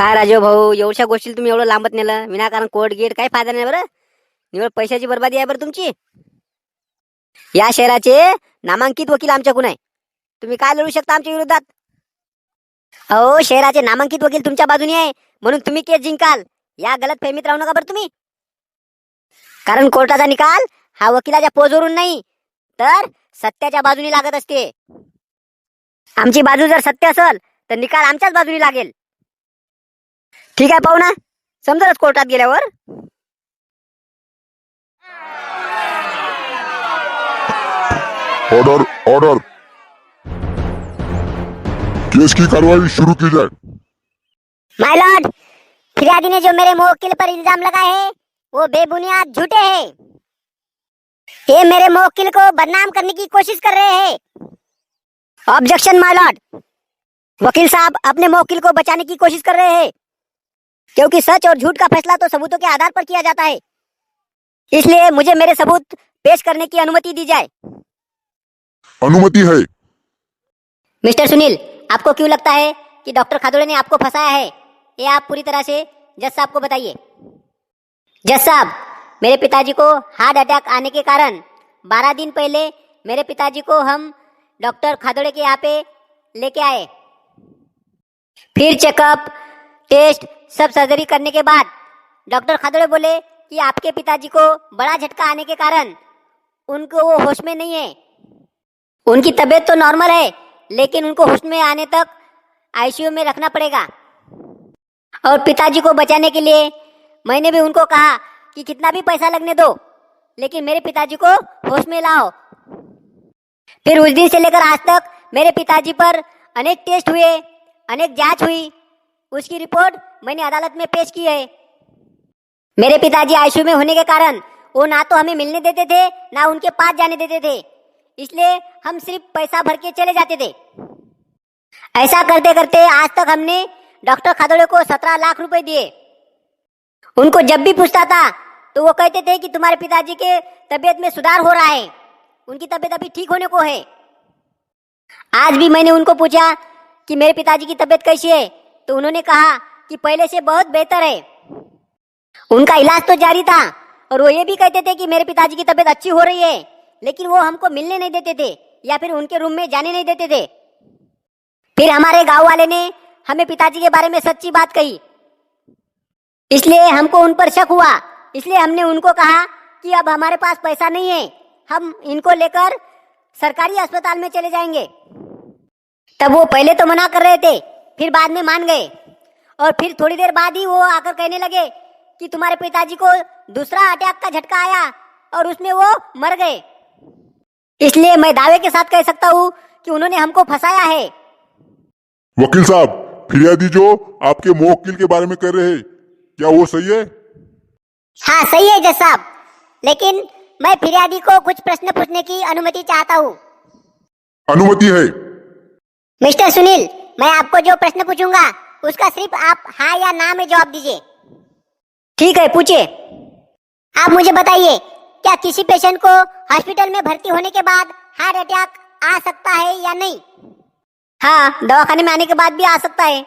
काय राजीव भाऊ एवढ्या गोष्टी तुम्ही एवढं लांबत नेलं? विनाकारण कोर्ट गेट काही फायदा नाही बरं. निवड पैशाची बर्बादी आहे बरं तुमची. या शहराचे नामांकित वकील आमच्याकडून आहे. तुम्ही काय लढू शकता आमच्या विरोधात? अहो शहराचे नामांकित वकील तुमच्या बाजूने आहे. म्हणून तुम्ही केस जिंकाल. या गलत फेमीत राहू नका बरं तुम्ही. कारण कोर्टाचा निकाल हा वकिलाच्या पोजवरून नाही तर सत्याच्या बाजूने लागत असते. आमची बाजू जर सत्य असेल तर निकाल आमच्याच बाजूने लागेल. ठीक आहे पाहू ना. समजलच कोर्टात गेल्यावर. ऑर्डर ऑर्डर केस की कार्रवाई शुरू की जाए. माय लॉर्ड फिर्यादी ने जो मेरे मुवक्किल पर इल्ज़ाम लगाए हैं वो बेबुनियाद झूठे हैं. ये मेरे मुवक्किल को बदनाम करने की कोशिश कर रहे हैं. ऑब्जेक्शन माय लॉर्ड वकील साहब अपने मोकिल को बचाने की कोशिश कर रहे हैं. क्योंकि सच और झूठ का फैसला तो सबूतों के आधार पर किया जाता है। इसलिए मुझे मेरे सबूत पेश करने की अनुमति दी जाए। अनुमति है। मिस्टर सुनील आपको क्यों लगता है कि डॉक्टर खादोड़े ने आपको फंसाया है? ये आप पूरी तरह से जज साहब को बताइए। जज साहब मेरे पिताजी को हार्ट अटैक आने के कारण बारह दिन पहले मेरे पिताजी को हम डॉक्टर खादोड़े के यहाँ पे लेके आए। फिर चेकअप टेस्ट सब सर्जरी करने के बाद डॉक्टर खादोड़े बोले कि आपके पिताजी को बड़ा झटका आने के कारण उनको वो होश में नहीं है। उनकी तबीयत तो नॉर्मल है, लेकिन उनको होश में आने तक आईसीयू में रखना पड़ेगा। और पिताजी को बचाने के लिए मैंने भी उनको कहा कि कितना भी पैसा लगने दो, लेकिन मेरे पिताजी को होश में लाओ। फिर उस दिन से लेकर आज तक मेरे पिताजी पर अनेक टेस्ट हुए, अनेक जाँच हुई उसकी रिपोर्ट मैंने अदालत में पेश की है। मेरे पिताजी आईसीयू में होने के कारण वो ना तो हमें मिलने देते थे, ना उनके पास जाने देते थे। इसलिए हम सिर्फ़ पैसा भर के चले जाते थे। ऐसा करते करते आज तक हमने डॉक्टर खादोड़े को सत्रह लाख रुपए दिए। उनको जब भी पूछता था तो वो कहते थे कि तुम्हारे पिताजी के तबीयत में सुधार हो रहा है। उनकी तबीयत अभी ठीक होने को है। आज भी मैंने उनको पूछा कि मेरे पिताजी की तबीयत कैसी है? तो उन्होंने कहा कि पहले से बहुत बेहतर है। उनका इलाज तो जारी था और वो ये भी कहते थे कि मेरे पिताजी की तबीयत अच्छी हो रही है, लेकिन वो हमको मिलने नहीं देते थे या फिर उनके रूम में जाने नहीं देते थे। फिर हमारे गाँव वाले ने हमें पिताजी के बारे में सच्ची बात कही। इसलिए हमको उन पर शक हुआ। इसलिए हमने उनको कहा कि अब हमारे पास पैसा नहीं है, हम इनको लेकर सरकारी अस्पताल में चले जाएँगे। तब वो पहले तो मना कर रहे थे फिर बाद में मान गए। और फिर थोड़ी देर बाद ही वो आकर कहने लगे कि तुम्हारे पिताजी को दूसरा अटैक का झटका आया और उसमें वो मर गए। इसलिए मैं दावे के साथ कह सकता हूँ कि उन्होंने हमको फंसाया है। वकील साहब फिरियादी जो आपके मुवक्किल के बारे में कर रहे हैं क्या वो सही है? हाँ सही है जज साहब। लेकिन मैं फिर्यादी को कुछ प्रश्न पूछने की अनुमति चाहता हूँ। अनुमति है। मिस्टर सुनील मैं आपको जो प्रश्न पूछूँगा उसका सिर्फ़ आप हाँ या ना में जवाब दीजिए। ठीक है पूछिए। आप मुझे बताइए क्या किसी पेशेंट को हॉस्पिटल में भर्ती होने के बाद हार्ट अटैक आ सकता है या नहीं? हाँ दवाखाने में आने के बाद भी आ सकता है।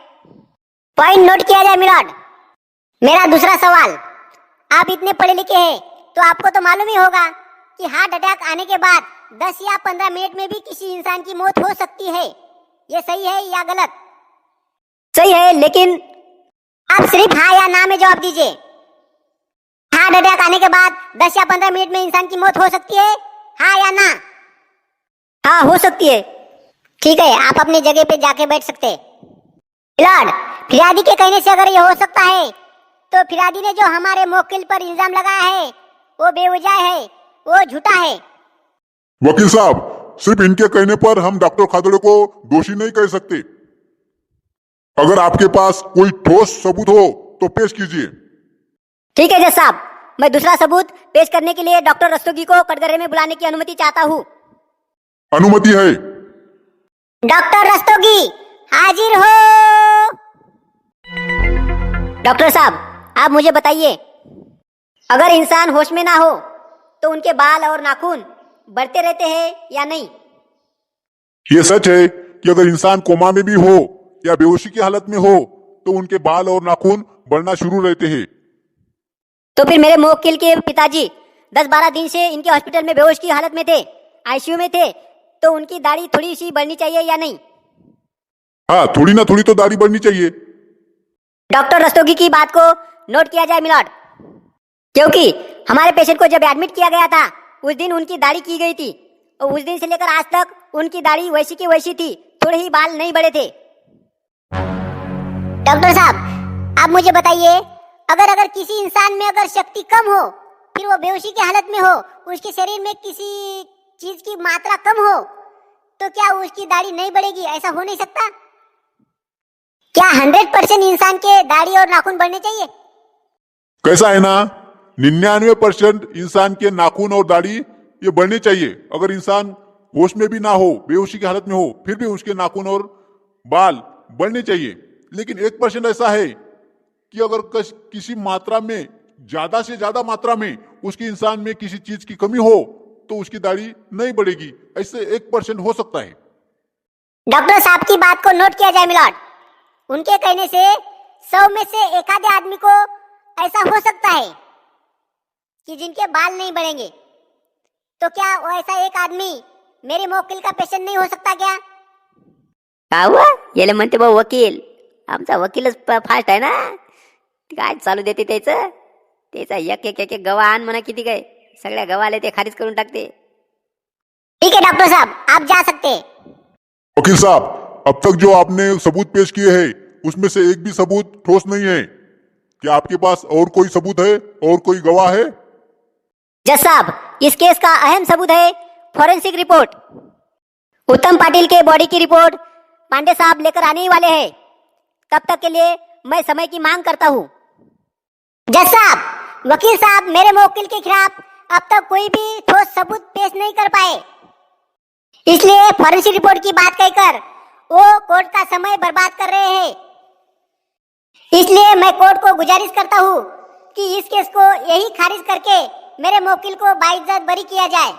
पॉइंट नोट किया जाए मिलॉर्ड मेरा दूसरा सवाल आप इतने पढ़े लिखे हैं तो आपको तो मालूम ही होगा कि हार्ट अटैक आने के बाद 10 या 15 मिनट में भी किसी इंसान की मौत हो सकती है। ये सही है या गलत? सही है लेकिन आप सिर्फ़ हाँ या ना में जवाब दीजिए। हार्ट अटैक आने के बाद 10 या 15 मिनट में इंसान की मौत हो सकती है। हाँ या ना? हाँ हो सकती है। ठीक है आप अपनी जगह पे जाके बैठ सकते हैं। लॉर्ड फिरादी के कहने से अगर ये हो सकता है तो फिरादी ने जो हमारे मोकिल पर इल्ज़ाम लगाया है वो बेवजह है वो झूठा है। वकील साहब सिर्फ़ इनके कहने पर हम डॉक्टर खादड़े को दोषी नहीं कह सकते। अगर आपके पास कोई ठोस सबूत हो तो पेश कीजिए। ठीक है जज साहब मैं दूसरा सबूत पेश करने के लिए डॉक्टर रस्तोगी को कटघरे में बुलाने की अनुमति चाहता हूँ। अनुमति है। डॉक्टर रस्तोगी हाजिर हो। डॉक्टर साहब आप मुझे बताइए अगर इंसान होश में ना हो तो उनके बाल और नाखून बढ़ते रहते हैं या नहीं? ये सच है कि अगर इंसान कोमा में भी हो या बेहोशी की हालत में हो तो उनके बाल और नाखून बढ़ना शुरू रहते हैं। तो फिर मेरे मुवक्किल के पिताजी दस बारह दिन से इनके हॉस्पिटल में बेहोश की हालत में थे आईसीयू में थे तो उनकी दाढ़ी थोड़ी सी बढ़नी चाहिए या नहीं? हाँ थोड़ी ना थोड़ी तो दाढ़ी बढ़नी चाहिए। डॉक्टर रस्तोगी की बात को नोट किया जाए मिलॉर्ड। क्योंकि हमारे पेशेंट को जब एडमिट किया गया था उस दिन उनकी दाढ़ी की गई थी और उस दिन से लेकर आज तक उनकी दाढ़ी वैसी की वैसी थी। थोड़े ही बाल नहीं बढ़े थे। डॉक्टर साहब, आप मुझे बताइए, अगर अगर किसी इंसान में अगर शक्ति कम हो, फिर वो बेहोशी की हालत में हो, उसके शरीर में किसी चीज़ की मात्रा कम हो तो क्या उसकी दाढ़ी नहीं बढ़ेगी? ऐसा हो नहीं सकता। क्या हंड्रेड परसेंट इंसान के दाढ़ी और नाखून बढ़ने चाहिए? कैसा है ना? निन्यानवे परसेंट इंसान के नाखून और दाढ़ी ये बढ़ने चाहिए। अगर इंसान होश में भी ना हो बेहोशी की हालत में हो फिर भी उसके नाखून और बाल बढ़ने चाहिए। लेकिन एक परसेंट ऐसा है कि अगर कस, किसी मात्रा में ज़्यादा से ज़्यादा मात्रा में उसके इंसान में किसी चीज़ की कमी हो तो उसकी दाढ़ी नहीं बढ़ेगी। ऐसे एक परसेंट हो सकता है। डॉक्टर साहब की बात को नोट किया जाए मिलॉर्ड। उनके कहने से सौ में से एकाधे आदमी को ऐसा हो सकता है। कि जिनके बाल नहीं बढ़ेंगे। तो क्या वो ऐसा एक आदमी मेरे मोकिल का पेशेंट नहीं हो सकता क्या? का हुआ याला म्हणते भाऊ वकील। आमचा वकीलच प- फास्ट आहे ना? काय चालू देते त्याचं? त्याचा एक एक एक एक गवा आण म्हणा किती काय. सगळ्या गवाले ते खारिज करून टाकते. ठीक है डॉक्टर साहब आप जा सकते. हैं वकील साहब अब तक जो आपने सबूत पेश किए हैं उसमें से एक भी सबूत ठोस नहीं है। क्या आपके पास और कोई सबूत है? और कोई गवाह है? जज साहब इस केस का अहम सबूत है। Forensic report. उत्तम पाटिल के बॉडी की रिपोर्ट पांडे साहब लेकर आने ही वाले हैं। तब तक के लिए मैं समय की मांग करता हूँ। जज साहब वकील साहब मेरे मोकिल के खिलाफ अब तक कोई भी ठोस सबूत पेश नहीं कर पाए। इसलिए फॉरेंसिक रिपोर्ट की बात कहकर वो कोर्ट का समय बर्बाद कर रहे हैं। इसलिए मैं कोर्ट को गुजारिश करता हूँ कि इस केस को यही खारिज करके मेरे मोकिल को बाइज्जत बरी किया जाए।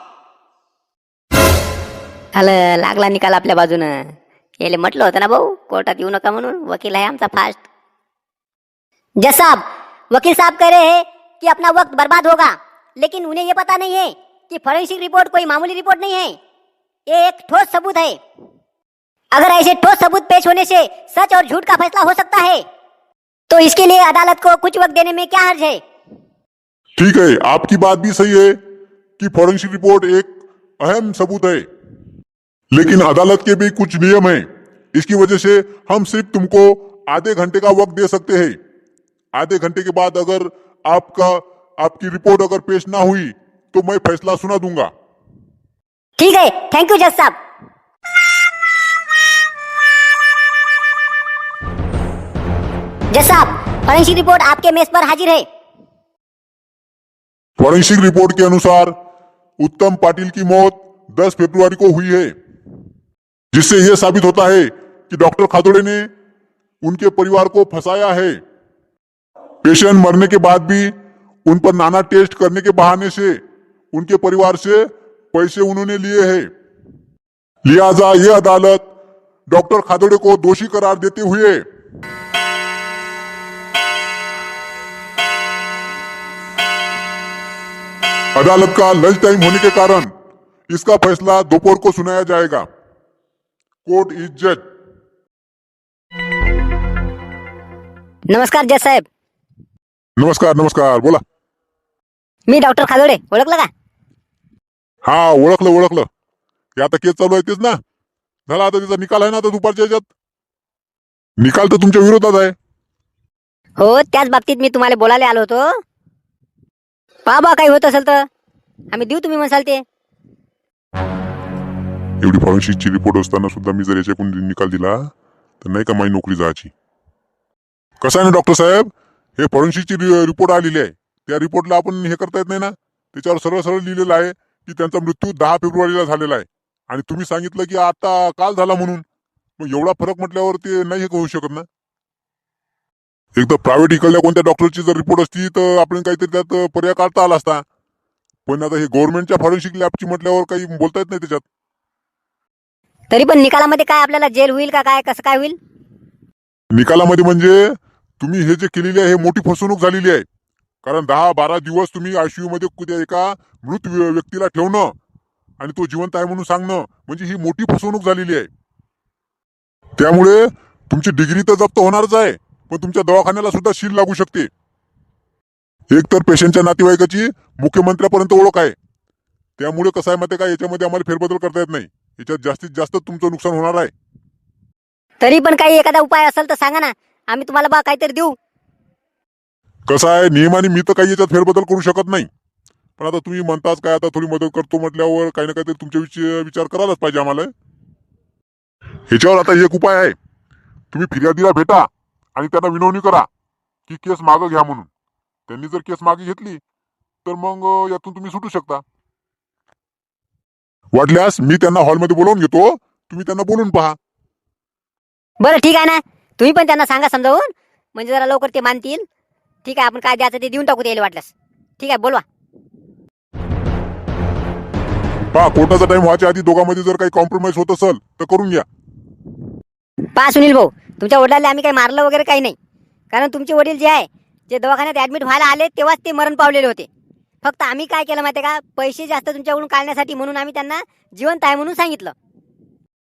आलं लागला निकाल आपल्या बाजूनं. याले म्हटलं होतं ना भाऊ कोर्टात येऊ नका म्हणून वकील आहे आमचा फास्ट जज साहब वकील साहब कह रहे हैं कि अपना वक्त बर्बाद होगा लेकिन उन्हें ये पता नहीं है कि फॉरेंसिक रिपोर्ट कोई मामूली रिपोर्ट नहीं है। ये एक ठोस सबूत है। अगर ऐसे ठोस सबूत पेश होने से सच और झूठ का फैसला हो सकता है। तो इसके लिए अदालत को कुछ वक्त देने में क्या हर्ज है? ठीक है, आपकी बात भी सही है कि फॉरेंसिक रिपोर्ट एक अहम सबूत है। लेकिन अदालत के भी कुछ नियम हैं। इसकी वजह से हम सिर्फ़ तुमको आधे घंटे का वक्त दे सकते हैं। आधे घंटे के बाद अगर आपका, आपकी रिपोर्ट अगर पेश ना हुई तो मैं फैसला सुना दूँगा। ठीक है थैंक यू जज साहब। जज साहब फॉरेंसिक रिपोर्ट आपके मेज पर हाजिर है। फॉरेंसिक रिपोर्ट के अनुसार उत्तम पाटिल की मौत 10 फरवरी को हुई है, जिससे यह साबित होता है कि डॉक्टर खादोड़े ने उनके परिवार को फंसाया है। पेशेंट मरने के बाद भी उन पर नाना टेस्ट करने के बहाने से उनके परिवार से पैसे उन्होंने लिए हैं। लिहाजा यह अदालत डॉक्टर खादोड़े को दोषी करार देते हुए अदालत का लंच टाइम होने के कारण. इसका फैसला दोपहर को सुनाया जाएगा. कोर्ट इज जज. नमस्कार जज साहेब. नमस्कार नमस्कार बोला. मी डॉक्टर खादोडे ओळखलं का? हा ओळखलं ओळखलं. हे आता केस चालू आहे तेच ना. झाला आता त्याचा निकाल आहे ना आता दुपारच्या याच्यात? निकाल तर तुमच्या विरोधात आहे. हो त्याच बाबतीत मी तुम्हाला बोलायला आलो होतो. पहा बा काही होत असेल तर? आम्ही देऊ तुम्ही म्हणसाल ते. एवढी फॉरेन्सिकची रिपोर्ट असताना सुद्धा मी जर याच्याकडून निकाल दिला तर नाही का माझी नोकरी जायची? कसं आहे ना डॉक्टर साहेब? हे फॉरेन्सिकची रिपोर्ट आलेली आहे. त्या रिपोर्टला आपण हे करता येत नाही ना? त्याच्यावर सरळ सरळ लिहिलेलं आहे की त्यांचा मृत्यू दहा फेब्रुवारीला झालेला आहे. आणि तुम्ही सांगितलं की आता काल झाला म्हणून. मग एवढा फरक म्हटल्यावर ते नाही हे होऊ शकत ना? एकदा प्रायव्हेट इकडल्या कोणत्या डॉक्टरची जर रिपोर्ट असती तर आपण काहीतरी त्यात पर्याय काढता आला असता. पण आता हे गव्हर्नमेंटच्या फॉरेन्सिक लॅबची म्हटल्यावर काही बोलता येत नाही त्याच्यात. तरी पण निकालामध्ये काय आपल्याला जेल होईल का काय कसं काय होईल? निकालामध्ये म्हणजे तुम्ही हे जे केलेली आहे हे मोठी फसवणूक झालेली आहे. कारण दहा बारा दिवस तुम्ही आयसीयू मध्ये कुठे एका मृत व्य- व्यक्तीला ठेवणं आणि तो जिवंत आहे म्हणून सांगणं म्हणजे ही मोठी फसवणूक झालेली आहे. त्यामुळे तुमची डिग्री तर जप्त होणारच आहे. पण तुमच्या दवाखान्याला सुद्धा शील लागू शकते. एक तर पेशंटच्या नातेवाईकाची मुख्यमंत्र्यापर्यंत ओळख आहे. त्यामुळे कसं आहे माहिती का? याच्यामध्ये आम्हाला फेरबदल करता येत नाही. याच्यात जास्तीत जास्त तुमचं नुकसान होणार आहे. तरी पण काही एखादा उपाय असेल तर सांगा ना. आम्ही तुम्हाला बा काहीतरी देऊ. कसं आहे? नियमाने मी तर काही याच्यात फेरबदल करू शकत नाही. पण आता तुम्ही म्हणताच काय? आता थोडी मदत करतो म्हटल्यावर काही ना काहीतरी तुमच्या विचार करायलाच पाहिजे आम्हाला. ह्याच्यावर आता एक उपाय आहे. तुम्ही फिर्यादीला भेटा. आणि त्यांना विनवणी करा की केस मागं घ्या म्हणून. त्यांनी जर केस मागे घेतली तर मग यातून तुम्ही सुटू शकता. वाटल्यास मी त्यांना हॉलमध्ये बोलावून घेतो. तुम्ही त्यांना बोलून पहा. बरं ठीक आहे ना. तुम्ही पण त्यांना सांगा समजावून. म्हणजे जरा लवकर ते मानतील. ठीक आहे आपण काय द्यायचं ते देऊन टाकू त्याला वाटल्यास. ठीक आहे बोलवा. पहा कोर्टाचा टाइम व्हायच्या आधी दोघांमध्ये जर काही कॉम्प्रोमाइज होत असेल तर करून घ्या. पहा सुनील भाऊ. तुमच्या वडिलाला आम्ही काही मारलं वगैरे काही नाही. कारण तुमचे वडील जे आहे जे दवाखान्यात ऍडमिट व्हायला आले तेव्हाच ते मरण पावलेले होते. फक्त आम्ही काय केलं माहिती आहे का? पैसे जास्त तुमच्याकडून काढण्यासाठी म्हणून आम्ही त्यांना जिवंत आहे म्हणून सांगितलं.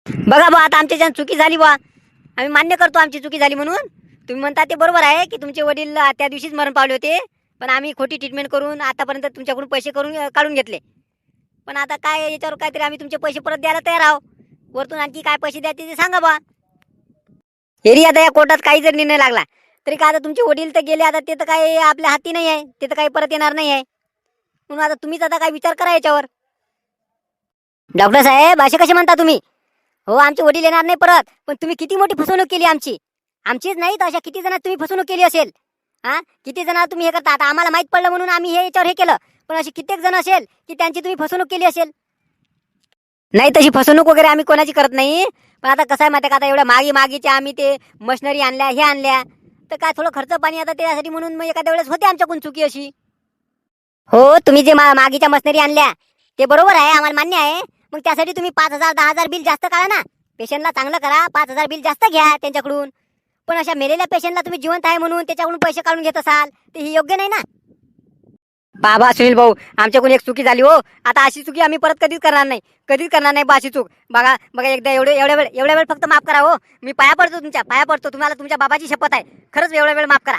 बघा बा आता आमच्या चुकी झाली बा आम्ही मान्य करतो आमची चुकी झाली म्हणून. तुम्ही म्हणता ते बरोबर आहे की तुमचे वडील त्या दिवशीच मरण पावले होते पण आम्ही खोटी ट्रीटमेंट करून आतापर्यंत तुमच्याकडून पैसे करून काढून घेतले. पण आता काय याच्यावर काहीतरी आम्ही तुमचे पैसे परत द्यायला तयार आहो वरतून आणखी काय पैसे द्यायचे ते सांगा बा हेरी आता या कोर्टात काही जर निर्णय लागला तरी काय आता तुमचे वडील तर गेले आता ते तर काही आपल्या हाती नाही आहे ते तर काही परत येणार नाही आहे. म्हणून आता तुम्हीच आता काय विचार करा याच्यावर. डॉक्टर साहेब असे कसे म्हणता तुम्ही? हो आमचे वडील येणार नाही परत पण तुम्ही किती मोठी फसवणूक केली आमची. आमचीच नाही तर अशा किती जणात तुम्ही फसवणूक केली असेल. हा? किती जण तुम्ही हे करता? आता आम्हाला माहीत पडलं म्हणून आम्ही हे याच्यावर हे केलं. पण असे कित्येक जण असेल की त्यांची तुम्ही फसवणूक केली असेल. नाही तशी फसवणूक वगैरे आम्ही कोणाची करत नाही. पण आता कसं आहे माहिती आहे का? आता एवढ्या मागे मागेच्या आम्ही ते मशिनरी आणल्या हे आणल्या. तर काय थोडं खर्च पाणी आता त्यासाठी म्हणून मग एखाद्या वेळेस होते आमच्याकडून चुकी अशी. हो तुम्ही जे मा- मागीच्या मशिनरी आणल्या ते बरोबर आहे आम्हाला मान्य आहे. मग त्यासाठी तुम्ही पाच हजार दहा हजार बिल जास्त काढा ना. पेशंटला चांगलं करा पाच हजार बिल जास्त घ्या त्यांच्याकडून. पण अशा मेलेल्या पेशंटला तुम्ही जिवंत आहे म्हणून त्याच्याकडून पैसे काढून घेत असाल ते हे योग्य नाही ना. बाबा सुनील भाऊ आमच्याकडून एक चुकी झाली हो. आता अशी चुकी आम्ही परत कधीच करणार नाही. कधीच करणार नाही बा अशी चूक. बघा बघा एकदा एवढे एवढ्या वेळ एवढ्या वेळ फक्त माफ करा हो. मी पाया पडतो तुमच्या पाया पडतो. तुम्हाला तुमच्या बाबाची शपथ आहे. खरंच एवढ्या वेळ माफ करा.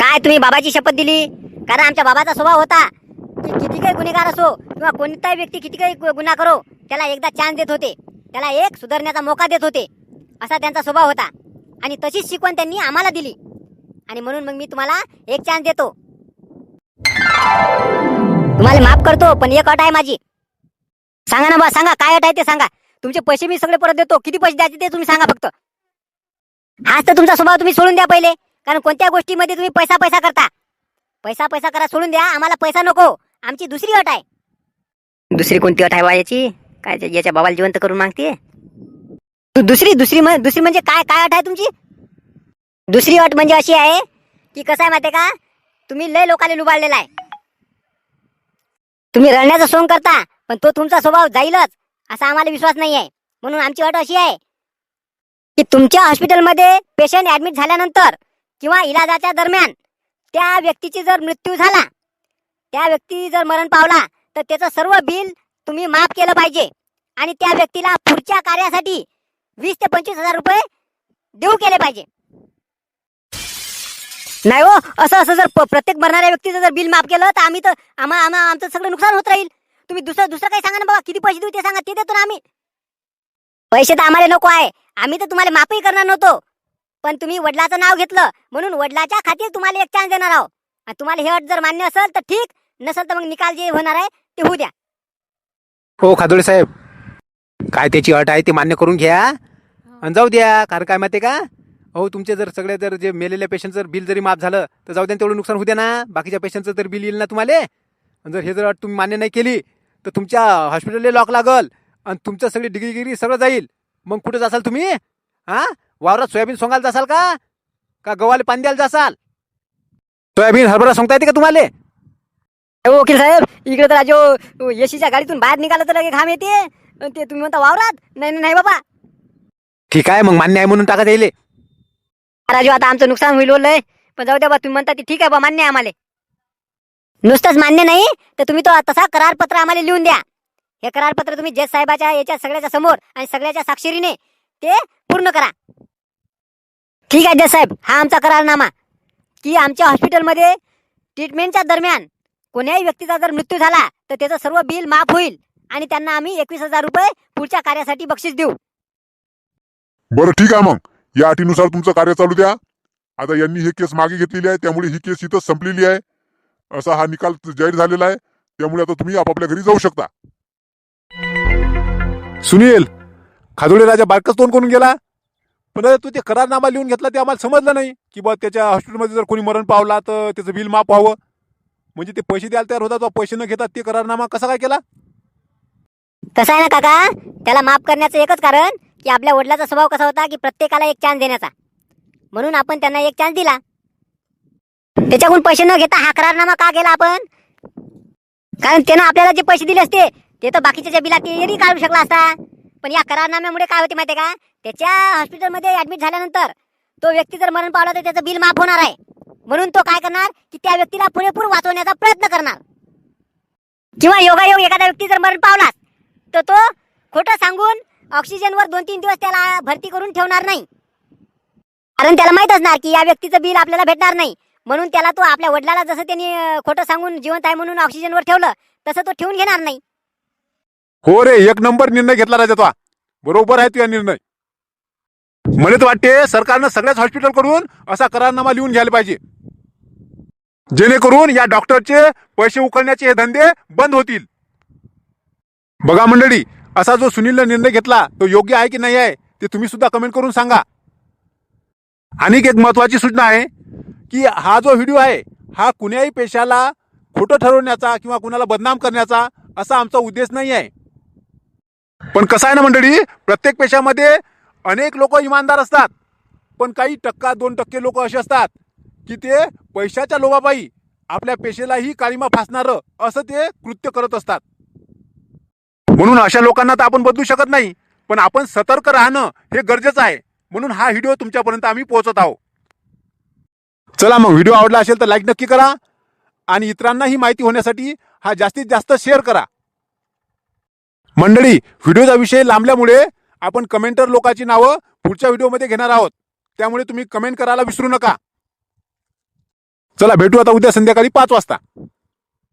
काय तुम्ही बाबाची शपथ दिली? कारण आमच्या बाबाचा स्वभाव होता. की किती काही गुन्हेगार असो किंवा कोणताही व्यक्ती किती काही गुन्हा करो त्याला एकदा चान्स देत होते. त्याला एक सुधारण्याचा मौका देत होते. असा त्यांचा स्वभाव होता. आणि तशीच शिकवण त्यांनी आम्हाला दिली. आणि म्हणून मग मी तुम्हाला एक चान्स देतो. तुम्हाला माफ करतो पण एक अट आहे माझी. सांगा ना बा सांगा काय अट आहे ते सांगा. तुमचे पैसे मी सगळे परत देतो. किती पैसे द्यायचे ते तुम्ही सांगा फक्त. हाच तर तुमचा स्वभाव तुम्ही सोडून द्या पहिले. कारण कोणत्या गोष्टीमध्ये तुम्ही पैसा पैसा करता? पैसा पैसा करा सोडून द्या. आम्हाला पैसा नको. आमची दुसरी अट आहे. दुसरी कोणती अट आहे बा याची? काय याच्या बाबाला जिवंत करून मागते? दुसरी दुसरी दुसरी म्हणजे काय काय अट आहे तुमची? दुसरी अट म्हणजे अशी आहे की कसं आहे माहिती का? तुम्ही लय लोकांनी लुबाडलेला आहे. तुम्ही रडण्याचा सोंग करता पण तो तुमचा स्वभाव जाईलच असा आम्हाला विश्वास नाही आहे म्हणून आमची अट अशी आहे की तुमच्या हॉस्पिटलमध्ये पेशंट ऍडमिट झाल्यानंतर किंवा इलाजाच्या दरम्यान त्या व्यक्तीची जर मृत्यू झाला त्या व्यक्ती जर मरण पावला तर त्याचं सर्व बिल तुम्ही माफ केलं पाहिजे आणि त्या व्यक्तीला पुढच्या कार्यासाठी वीस ते पंचवीस हजार रुपये देऊ केले पाहिजे. नाही हो असं असं जर प- प्रत्येक भरणाऱ्या व्यक्तीचं जर बिल माफ केलं तर आम्ही तर आम्हा आम्हा आमचं सगळं नुकसान होत राहील. तुम्ही दुसरं दुसरं काही सांगा ना बाबा किती पैसे देऊ ते सांगा ते देतो ना आम्ही. पैसे तर आम्हाला नको आहे. आम्ही तर तुम्हाला माफही करणार नव्हतो. पण तुम्ही वडिलाचं नाव घेतलं म्हणून वडिलाच्या खातीर तुम्हाला एक चान्स देणार आहोत. आणि तुम्हाला हे अट जर मान्य असेल तर ठीक. नसेल तर मग निकाल जे होणार आहे ते होऊ द्या. हो खादोळे साहेब. काय त्याची अट आहे ती मान्य करून घ्या. आणि जाऊ द्या कारण काय माहिती का? हो तुमचे जर सगळे जर जे मेलेल्या पेशंट जर बिल जरी माफ झालं तर जाऊ द्या तेवढं नुकसान होऊ द्या ना. बाकीच्या पेशंटचं तर बिल येईल ना तुम्हाला? आणि जर हे जर अट तुम्ही मान्य नाही केली तर तुमच्या हॉस्पिटलला लॉक लागल आणि तुमचं सगळी डिग्री गिरी सगळं जाईल. मग कुठं जासाल तुम्ही? हा? वावरात सोयाबीन सोंगायला जासाल का? का गव्हाले पाणी द्यायला जासाल? सोयाबीन हरभरा सोंगता येते का तुम्हाला? वकील साहेब इकडे तर जो येशीच्या गाडीतून बाहेर निघालं तर लगे घाम येते. आणि ते तुम्ही म्हणता वावरात? नाही नाही, नाही बाबा. ठीक आहे मग मान्य आहे म्हणून टाका येईल राजू आता आमचं नुकसान होईल बोललंय. पण जाऊ द्या बा तुम्ही म्हणता ते ठीक आहे बा मान्य आहे आम्हाला. नुसतंच मान्य नाही तर तुम्ही तो तसा करारपत्र आम्हाला लिहून द्या. हे करारपत्र तुम्ही जज साहेबाच्या याच्या सगळ्याच्या समोर आणि सगळ्याच्या साक्षरीने ते पूर्ण करा. ठीक आहे जज साहेब हा आमचा करारनामा. की आमच्या हॉस्पिटलमध्ये ट्रीटमेंटच्या दरम्यान कोण्याही व्यक्तीचा जर मृत्यू झाला तर त्याचं सर्व बिल माफ होईल आणि त्यांना आम्ही एकवीस हजार रुपये पुढच्या कार्यासाठी बक्षीस देऊ. बरं ठीक आहे मग. या अटीनुसार तुमचं कार्य चालू द्या. आता यांनी हे केस मागे घेतलेली आहे त्यामुळे ही केस इथंच संपलेली आहे. असा हा निकाल जाहीर झालेला आहे. त्यामुळे आता तुम्ही आपापल्या घरी जाऊ शकता. सुनील खादोडे राजा बारकच तोंड करून गेला. पण तू ते करारनामा लिहून घेतला ते आम्हाला समजलं नाही. की बा त्याच्या हॉस्पिटलमध्ये जर कोणी मरण पावला तर त्याचं बिल माफ व्हावं. म्हणजे ते पैसे द्यायला तयार होता तो पैसे न घेतात ते करारनामा कसा काय केला? कसं आहे ना काका त्याला माफ करण्याचं एकच कारण की आपल्या वडिलाचा स्वभाव कसा होता की प्रत्येकाला एक चान्स देण्याचा. म्हणून आपण त्यांना एक चान्स दिला. त्याच्याकडून पैसे न घेता हा करारनामा का केला आपण? कारण त्यानं आपल्याला जे पैसे दिले असते ते तर बाकीच्या बिला ते काढू शकला असता. पण या करारनाम्यामुळे काय होते माहिती का? त्याच्या हॉस्पिटलमध्ये ऍडमिट झाल्यानंतर तो व्यक्ती जर मरण पावला तर त्याचं बिल माफ होणार आहे. म्हणून तो काय करणार? की त्या व्यक्तीला पुरेपूर वाचवण्याचा प्रयत्न करणार. किंवा योगायोग एखादा व्यक्ती जर मरण पावलाच तर तो खोटं सांगून ऑक्सिजनवर दोन तीन दिवस त्याला भरती करून ठेवणार नाही. कारण त्याला माहीत असणार की या व्यक्तीचं बिल आपल्याला भेटणार नाही. म्हणून त्याला तो आपल्या वडिलाला जसं त्यांनी खोटं सांगून जिवंत आहे म्हणून ऑक्सिजनवर ठेवलं तसं तो ठेवून घेणार नाही. हो रे एक नंबर निर्णय घेतला राजा तो बरोबर आहे तुझा निर्णय. मला तर वाटते सरकारनं सगळ्याच हॉस्पिटलकडून असा करारनामा लिहून घ्यायला पाहिजे. जेणेकरून या डॉक्टरचे पैसे उकळण्याचे हे धंदे बंद होतील. बघा मंडळी असा जो सुनीलने निर्णय घेतला तो योग्य आहे की नाही आहे ते तुम्ही सुद्धा कमेंट करून सांगा. आणि एक महत्वाची सूचना आहे की हा जो व्हिडिओ आहे हा कुण्याही पेशाला खोटं ठरवण्याचा किंवा कुणाला बदनाम करण्याचा असा आमचा उद्देश नाही आहे. पण कसं आहे ना मंडळी प्रत्येक पेशामध्ये अनेक लोक इमानदार असतात पण काही टक्का दोन टक्के लोक असे असतात की ते पैशाच्या लोभापायी आपल्या पेशेलाही काळीमा फासणारं असं ते कृत्य करत असतात. म्हणून अशा लोकांना तर आपण बदलू शकत नाही. पण आपण सतर्क राहणं हे गरजेचं आहे. म्हणून हा व्हिडिओ तुमच्यापर्यंत आम्ही पोहोचत आहोत. चला मग व्हिडिओ आवडला असेल तर लाईक नक्की करा आणि इतरांनाही माहिती होण्यासाठी हा जास्तीत जास्त शेअर करा. मंडळी व्हिडिओचा विषय लांबल्यामुळे आपण कमेंटर लोकांची नावं पुढच्या व्हिडिओमध्ये घेणार आहोत. त्यामुळे तुम्ही कमेंट करायला विसरू नका. चला भेटू आता उद्या संध्याकाळी पाच वाजता.